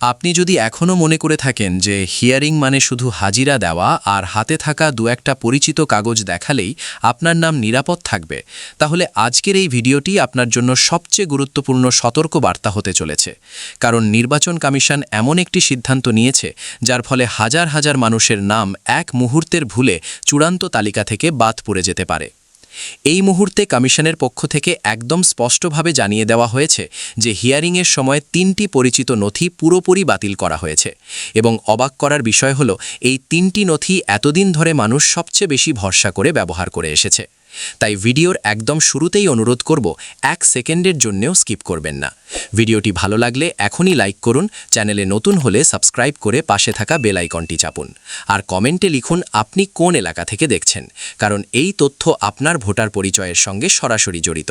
আপনি যদি এখনও মনে করে থাকেন যে হিয়ারিং মানে শুধু হাজিরা দেওয়া আর হাতে থাকা দু একটা পরিচিত কাগজ দেখালেই আপনার নাম নিরাপদ থাকবে, তাহলে আজকের এই ভিডিওটি আপনার জন্য সবচেয়ে গুরুত্বপূর্ণ সতর্ক বার্তা হতে চলেছে। কারণ নির্বাচন কমিশন এমন একটি সিদ্ধান্ত নিয়েছে, যার ফলে হাজার হাজার মানুষের নাম এক মুহূর্তের ভুলে চূড়ান্ত তালিকা থেকে বাদ পড়ে যেতে পারে। এই মুহূর্তে কমিশনের পক্ষ থেকে একদম স্পষ্টভাবে জানিয়ে দেওয়া হয়েছে যে হিয়ারিংয়ের সময় তিনটি পরিচিত নথি পুরোপুরি বাতিল করা হয়েছে এবং অবাক করার বিষয় হল, এই তিনটি নথি এতদিন ধরে মানুষ সবচেয়ে বেশি ভরসা করে ব্যবহার করে এসেছে। তাই ভিডিওর একদম শুরুতেই অনুরোধ করব এক সেকেন্ডের জন্যেও স্কিপ করবেন না। ভিডিওটি ভালো লাগলে এখনই লাইক করুন, চ্যানেলে নতুন হলে সাবস্ক্রাইব করে পাশে থাকা বেল আইকনটি চাপুন। আর কমেন্টে লিখুন আপনি কোন এলাকা থেকে দেখছেন, কারণ এই তথ্য আপনার ভোটার পরিচয়ের সঙ্গে সরাসরি জড়িত।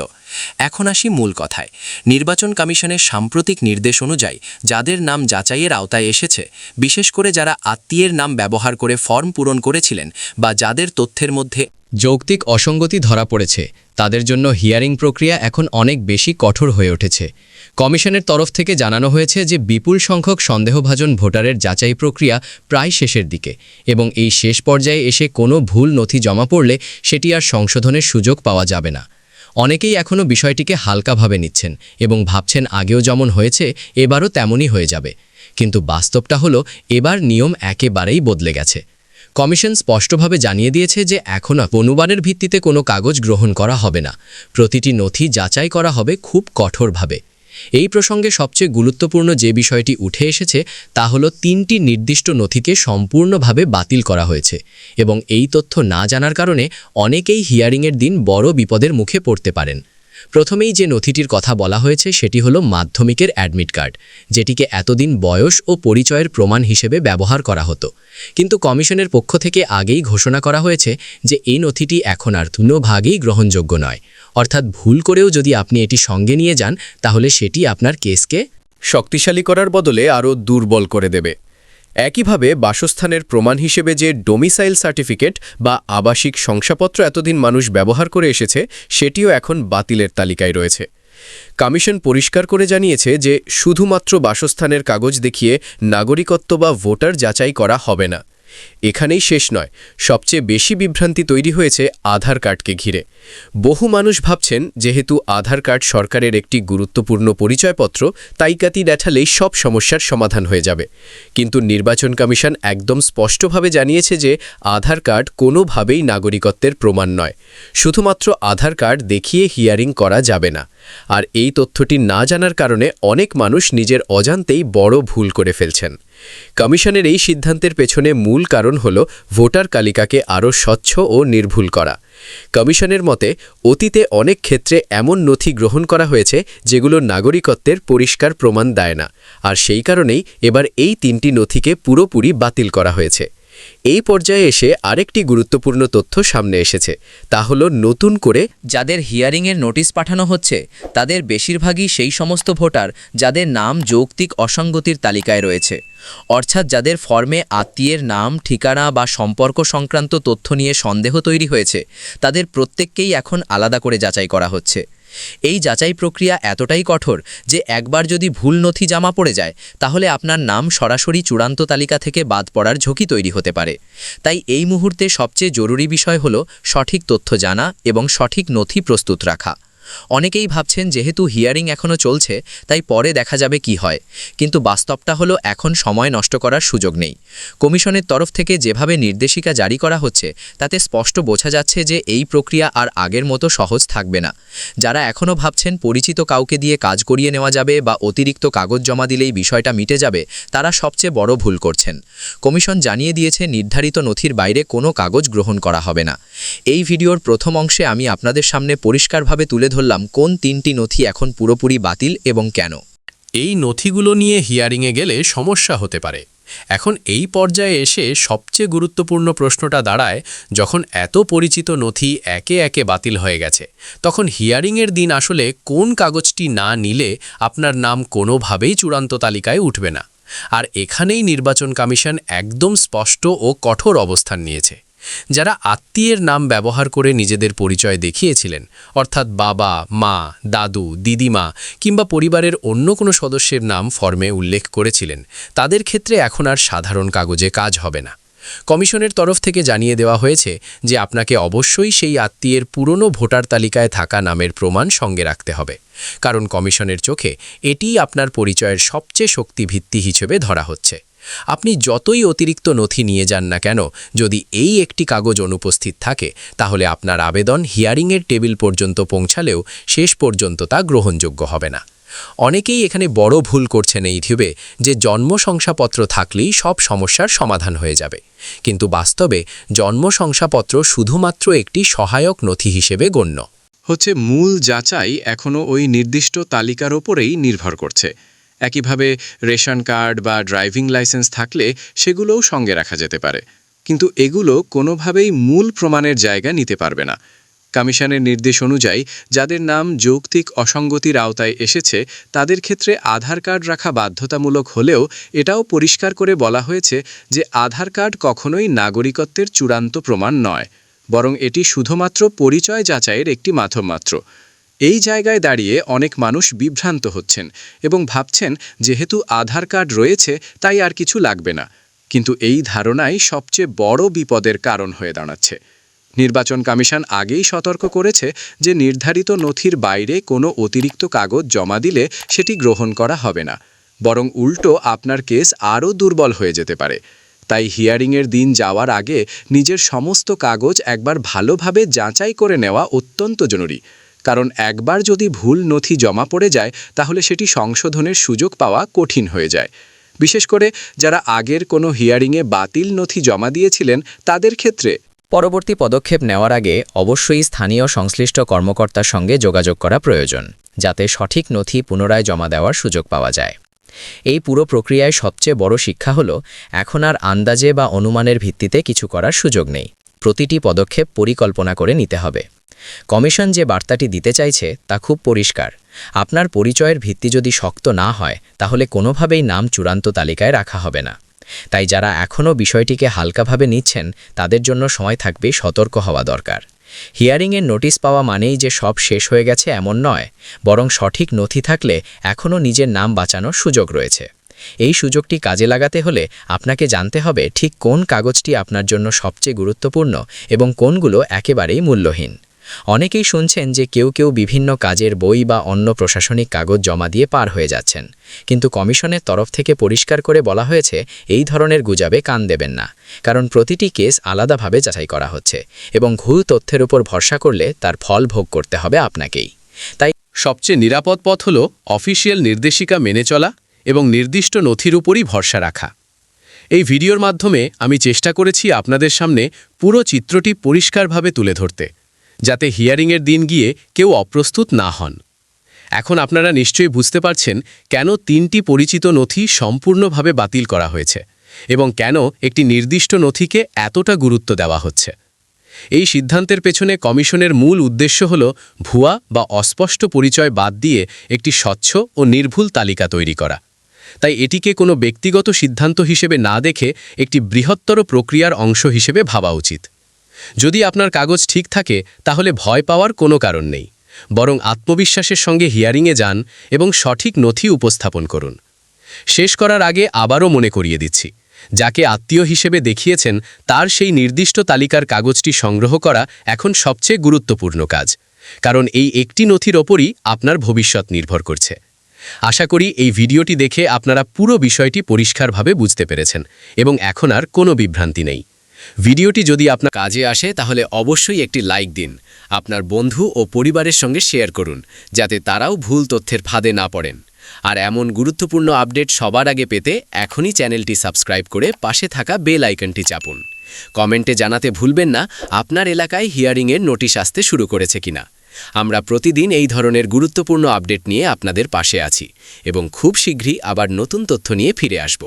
এখন আসি মূল কথায়। নির্বাচন কমিশনের সাম্প্রতিক নির্দেশ অনুযায়ী যাদের নাম যাচাইয়ের আওতায় এসেছে, বিশেষ করে যারা আত্মীয়ের নাম ব্যবহার করে ফর্ম পূরণ করেছিলেন বা যাদের তথ্যের মধ্যে যৌক্তিক অসঙ্গতি ধরা পড়েছে। তাদের জন্য হিয়ারিং প্রক্রিয়া এখন অনেক বেশি কঠোর হয়ে উঠেছে। কমিশনের তরফ থেকে জানানো হয়েছে যে বিপুল সংখ্যক সন্দেহভাজন ভোটারের যাচাই প্রক্রিয়া প্রায় শেষের দিকে এবং এই শেষ পর্যায়ে এসে কোনো ভুল নথি জমা পড়লে সেটি আর সংশোধনের সুযোগ পাওয়া যাবে না। অনেকেই এখনও বিষয়টিকে হালকাভাবে নিচ্ছেন এবং ভাবছেন আগেও যেমন হয়েছে, এবারও তেমনই হয়ে যাবে। কিন্তু বাস্তবটা হলো, এবার নিয়ম একেবারেই বদলে গেছে। কমিশন স্পষ্টভাবে জানিয়ে দিয়েছে যে এখন অনুবানের ভিত্তিতে কোনো কাগজ গ্রহণ করা হবে না। প্রতিটি নথি যাচাই করা হবে খুব কঠোরভাবে। এই প্রসঙ্গে সবচেয়ে গুরুত্বপূর্ণ যে বিষয়টি উঠে এসেছে, তা হলো তিনটি নির্দিষ্ট নথিকে সম্পূর্ণভাবে বাতিল করা হয়েছে এবং এই তথ্য না জানার কারণে অনেকেই হিয়ারিংয়ের দিন বড় বিপদের মুখে পড়তে পারেন। প্রথমেই যে নথিটির কথা বলা হয়েছে সেটি হলো মাধ্যমিকের অ্যাডমিট কার্ড, যেটিকে এতদিন বয়স ও পরিচয়ের প্রমাণ হিসেবে ব্যবহার করা হতো। কিন্তু কমিশনের পক্ষ থেকে আগেই ঘোষণা করা হয়েছে যে এই নথিটি এখন আর ভাগেই গ্রহণযোগ্য নয়। অর্থাৎ ভুল করেও যদি আপনি এটি সঙ্গে নিয়ে যান, তাহলে সেটি আপনার কেসকে শক্তিশালী করার বদলে আরও দুর্বল করে দেবে। একইভাবে বাসস্থানের প্রমাণ হিসেবে যে ডোমিসাইল সার্টিফিকেট বা আবাসিক শংসাপত্র এতদিন মানুষ ব্যবহার করে এসেছে, সেটিও এখন বাতিলের তালিকায় রয়েছে। কমিশন পরিষ্কার করে জানিয়েছে যে শুধুমাত্র বাসস্থানের কাগজ দেখিয়ে নাগরিকত্ব বা ভোটার যাচাই করা হবে না। এখানেই শেষ নয়, সবচেয়ে বেশি বিভ্রান্তি তৈরি হয়েছে আধার কার্ডকে ঘিরে। বহু মানুষ ভাবছেন, যেহেতু আধার কার্ড সরকারের একটি গুরুত্বপূর্ণ পরিচয়পত্র, তাইকাতি দেখালেই সব সমস্যার সমাধান হয়ে যাবে। কিন্তু নির্বাচন কমিশন একদম স্পষ্টভাবে জানিয়েছে যে, আধার কার্ড কোনোভাবেই নাগরিকত্বের প্রমাণ নয়। শুধুমাত্র আধার কার্ড দেখিয়ে হিয়ারিং করা যাবে না। আর এই তথ্যটি না জানার কারণে অনেক মানুষ নিজের অজান্তেই বড় ভুল করে ফেলছেন। কমিশনের এই সিদ্ধান্তের পেছনে মূল কারণ হল ভোটার তালিকাকে আরও স্বচ্ছ ও নির্ভুল করা। কমিশনের মতে, অতীতে অনেক ক্ষেত্রে এমন নথি গ্রহণ করা হয়েছে যেগুলো নাগরিকত্বের পরিষ্কার প্রমাণ দেয় না। আর সেই কারণেই এবার এই তিনটি নথিকে পুরোপুরি বাতিল করা হয়েছে। এই পর্যায়ে এসে আরেকটি গুরুত্বপূর্ণ তথ্য সামনে এসেছে। তা হল নতুন করে যাদের হিয়ারিংয়ের নোটিশ পাঠানো হচ্ছে, তাদের বেশিরভাগই সেই সমস্ত ভোটার যাদের নাম যৌক্তিক অসঙ্গতির তালিকায় রয়েছে। অর্থাৎ যাদের ফর্মে আত্মীয়ের নাম, ঠিকানা বা সম্পর্ক সংক্রান্ত তথ্য নিয়ে সন্দেহ তৈরি হয়েছে, তাদের প্রত্যেককেই এখন আলাদা করে যাচাই করা হচ্ছে। এই যাচাই প্রক্রিয়া এতটাই কঠোর যে একবার যদি ভুল নথি জামা পড়ে যায়, তাহলে আপনার নাম সরাসরি চূড়ান্ত তালিকা থেকে বাদ পড়ার ঝুঁকি তৈরি হতে পারে। তাই এই মুহূর্তে সবচেয়ে জরুরি বিষয় হল সঠিক তথ্য জানা এবং সঠিক নথি প্রস্তুত রাখা। অনেকেই ভাবছেন যেহেতু হিয়ারিং এখনও চলছে, তাই পরে দেখা যাবে কি হয়। কিন্তু বাস্তবটা হলো এখন সময় নষ্ট করার সুযোগ নেই। কমিশনের তরফ থেকে যেভাবে নির্দেশিকা জারি করা হচ্ছে, তাতে স্পষ্ট বোঝা যাচ্ছে যে এই প্রক্রিয়া আর আগের মতো সহজ থাকবে না। যারা এখনও ভাবছেন পরিচিত কাউকে দিয়ে কাজ করিয়ে নেওয়া যাবে বা অতিরিক্ত কাগজ জমা দিলেই বিষয়টা মিটে যাবে, তারা সবচেয়ে বড় ভুল করছেন। কমিশন জানিয়ে দিয়েছে, নির্ধারিত নথির বাইরে কোনো কাগজ গ্রহণ করা হবে না। এই ভিডিওর প্রথম অংশে আমি আপনাদের সামনে পরিষ্কারভাবে তুলে ধরলাম কোন তিনটি নথি এখন পুরোপুরি বাতিল এবং কেন? এই নথিগুলো নিয়ে হিয়ারিংয়ে গেলে সমস্যা হতে পারে। এখন এই পর্যায়ে এসে সবচেয়ে গুরুত্বপূর্ণ প্রশ্নটা দাঁড়ায়, যখন এত পরিচিত নথি একে একে বাতিল হয়ে গেছে, তখন হিয়ারিংয়ের দিন আসলে কোন কাগজটি না নিলে আপনার নাম কোনোভাবেই চূড়ান্ত তালিকায় উঠবে না। আর এখানেই নির্বাচন কমিশন একদম স্পষ্ট ও কঠোর অবস্থান নিয়েছে। যারা আত্মীয়ের নাম ব্যবহার করে নিজেদের পরিচয় দেখিয়েছিলেন, অর্থাৎ বাবা, মা, দাদু, দিদিমা কিংবা পরিবারের অন্য কোনো সদস্যের নাম ফর্মে উল্লেখ করেছিলেন, তাদের ক্ষেত্রে এখন আর সাধারণ কাগজে কাজ হবে না। কমিশনের তরফ থেকে জানিয়ে দেওয়া হয়েছে যে আপনাকে অবশ্যই সেই আত্মীয়ের পুরনো ভোটার তালিকায় থাকা নামের প্রমাণ সঙ্গে রাখতে হবে, কারণ কমিশনের চোখে এটিই আপনার পরিচয়ের সবচেয়ে শক্তিভিত্তি হিসেবে ধরা হচ্ছে। আপনি যতই অতিরিক্ত নথি নিয়ে যান না কেন, যদি এই একটি কাগজ অনুপস্থিত থাকে, তাহলে আপনার আবেদন হিয়ারিংয়ের টেবিল পর্যন্ত পৌঁছালেও শেষ পর্যন্ত তা গ্রহণযোগ্য হবে না। অনেকেই এখানে বড় ভুল করছেন এই ভেবে যে জন্ম শংসাপত্র থাকলেই সব সমস্যার সমাধান হয়ে যাবে। কিন্তু বাস্তবে জন্ম শংসাপত্র শুধুমাত্র একটি সহায়ক নথি হিসেবে গণ্য। হচ্ছে মূল যাচাই এখনও ওই নির্দিষ্ট তালিকার ওপরেই নির্ভর করছে। একইভাবে রেশন কার্ড বা ড্রাইভিং লাইসেন্স থাকলে সেগুলোও সঙ্গে রাখা যেতে পারে। কিন্তু এগুলো কোনোভাবেই মূল প্রমাণের জায়গা নিতে পারবে না। কমিশনের নির্দেশ অনুযায়ী যাদের নাম যৌক্তিক অসঙ্গতির আওতায় এসেছে, তাদের ক্ষেত্রে আধার কার্ড রাখা বাধ্যতামূলক হলেও এটাও পরিষ্কার করে বলা হয়েছে যে আধার কার্ড কখনোই নাগরিকত্বের চূড়ান্ত প্রমাণ নয়, বরং এটি শুধুমাত্র পরিচয় যাচাইয়ের একটি মাধ্যম মাত্র এই জায়গায় দাঁড়িয়ে অনেক মানুষ বিভ্রান্ত হচ্ছেন এবং ভাবছেন, যেহেতু আধার কার্ড রয়েছে, তাই আর কিছু লাগবে না। কিন্তু এই ধারণাই সবচেয়ে বড় বিপদের কারণ হয়ে দাঁড়াচ্ছে। নির্বাচন কমিশন আগেই সতর্ক করেছে যে নির্ধারিত নথির বাইরে কোনো অতিরিক্ত কাগজ জমা দিলে সেটি গ্রহণ করা হবে না। বরং উল্টো আপনার কেস আরও দুর্বল হয়ে যেতে পারে। তাই হিয়ারিংয়ের দিন যাওয়ার আগে নিজের সমস্ত কাগজ একবার ভালোভাবে যাচাই করে নেওয়া অত্যন্ত জরুরি। কারণ একবার যদি ভুল নথি জমা পড়ে যায়, তাহলে সেটি সংশোধনের সুযোগ পাওয়া কঠিন হয়ে যায়। বিশেষ করে যারা আগের কোনো হিয়ারিংয়ে বাতিল নথি জমা দিয়েছিলেন, তাদের ক্ষেত্রে। পরবর্তী পদক্ষেপ নেওয়ার আগে অবশ্যই স্থানীয় সংশ্লিষ্ট কর্মকর্তার সঙ্গে যোগাযোগ করা প্রয়োজন, যাতে সঠিক নথি পুনরায় জমা দেওয়ার সুযোগ পাওয়া যায়। এই পুরো প্রক্রিয়ায় সবচেয়ে বড় শিক্ষা হল, এখন আর আন্দাজে বা অনুমানের ভিত্তিতে কিছু করার সুযোগ নেই। প্রতিটি পদক্ষেপ পরিকল্পনা করে নিতে হবে। কমিশন যে বার্তাটি দিতে চাইছে তা খুব পরিষ্কার। আপনার পরিচয়ের ভিত্তি যদি শক্ত না হয়, তাহলে কোনোভাবেই নাম চূড়ান্ত তালিকায় রাখা হবে না। তাই যারা এখনও বিষয়টিকে হালকাভাবে নিচ্ছেন, তাদের জন্য সময় থাকবে সতর্ক হওয়া দরকার। হিয়ারিংয়ের নোটিশ পাওয়া মানেই যে সব শেষ হয়ে গেছে এমন নয়, বরং সঠিক নথি থাকলে এখনও নিজের নাম বাঁচানোর সুযোগ রয়েছে। এই সুযোগটি কাজে লাগাতে হলে আপনাকে জানতে হবে ঠিক কোন কাগজটি আপনার জন্য সবচেয়ে গুরুত্বপূর্ণ এবং কোনগুলো একেবারেই মূল্যহীন। অনেকেই শুনছেন যে কেউ কেউ বিভিন্ন কাজের বই বা অন্য প্রশাসনিক কাগজ জমা দিয়ে পার হয়ে যাচ্ছেন। কিন্তু কমিশনের তরফ থেকে পরিষ্কার করে বলা হয়েছে, এই ধরনের গুজাবে কান দেবেন না। কারণ প্রতিটি কেস আলাদাভাবে যাচাই করা হচ্ছে এবং ঘুর তথ্যের উপর ভরসা করলে তার ফল ভোগ করতে হবে আপনাকেই। তাই সবচেয়ে নিরাপদ পথ হল অফিসিয়াল নির্দেশিকা মেনে চলা এবং নির্দিষ্ট নথির উপরই ভরসা রাখা। এই ভিডিওর মাধ্যমে আমি চেষ্টা করেছি আপনাদের সামনে পুরো চিত্রটি পরিষ্কারভাবে তুলে ধরতে। যাতে হিয়ারিংয়ের দিন গিয়ে কেউ অপ্রস্তুত না হন। এখন আপনারা নিশ্চয়ই বুঝতে পারছেন কেন তিনটি পরিচিত নথি সম্পূর্ণভাবে বাতিল করা হয়েছে এবং কেন একটি নির্দিষ্ট নথিকে এতটা গুরুত্ব দেওয়া হচ্ছে। এই সিদ্ধান্তের পেছনে কমিশনের মূল উদ্দেশ্য হল ভুয়া বা অস্পষ্ট পরিচয় বাদ দিয়ে একটি স্বচ্ছ ও নির্ভুল তালিকা তৈরি করা। তাই এটিকে কোনো ব্যক্তিগত সিদ্ধান্ত হিসেবে না দেখে একটি বৃহত্তর প্রক্রিয়ার অংশ হিসেবে ভাবা উচিত। যদি আপনার কাগজ ঠিক থাকে, তাহলে ভয় পাওয়ার কোনো কারণ নেই। বরং আত্মবিশ্বাসের সঙ্গে হিয়ারিংয়ে যান এবং সঠিক নথি উপস্থাপন করুন। শেষ করার আগে আবারও মনে করিয়ে দিচ্ছি, যাকে আত্মীয় হিসেবে দেখিয়েছেন, তার সেই নির্দিষ্ট তালিকার কাগজটি সংগ্রহ করা এখন সবচেয়ে গুরুত্বপূর্ণ কাজ, কারণ এই একটি নথির ওপরই আপনার ভবিষ্যৎ নির্ভর করছে। আশা করি এই ভিডিওটি দেখে আপনারা পুরো বিষয়টি পরিষ্কারভাবে বুঝতে পেরেছেন এবং এখন আর কোনো বিভ্রান্তি নেই। ভিডিওটি যদি আপনার কাজে আসে, তাহলে অবশ্যই একটি লাইক দিন। আপনার বন্ধু ও পরিবারের সঙ্গে শেয়ার করুন, যাতে তারাও ভুল তথ্যের ফাঁদে না পড়েন। আর এমন গুরুত্বপূর্ণ আপডেট সবার আগে পেতে এখনই চ্যানেলটি সাবস্ক্রাইব করে পাশে থাকা বেল আইকনটি চাপুন। কমেন্টে জানাতে ভুলবেন না, আপনার এলাকায় হিয়ারিংয়ের নোটিশ আসতে শুরু করেছে কিনা। আমরা প্রতিদিন এই ধরনের গুরুত্বপূর্ণ আপডেট নিয়ে আপনাদের পাশে আছি, এবং খুব শীঘ্রই আবার নতুন তথ্য নিয়ে ফিরে আসব।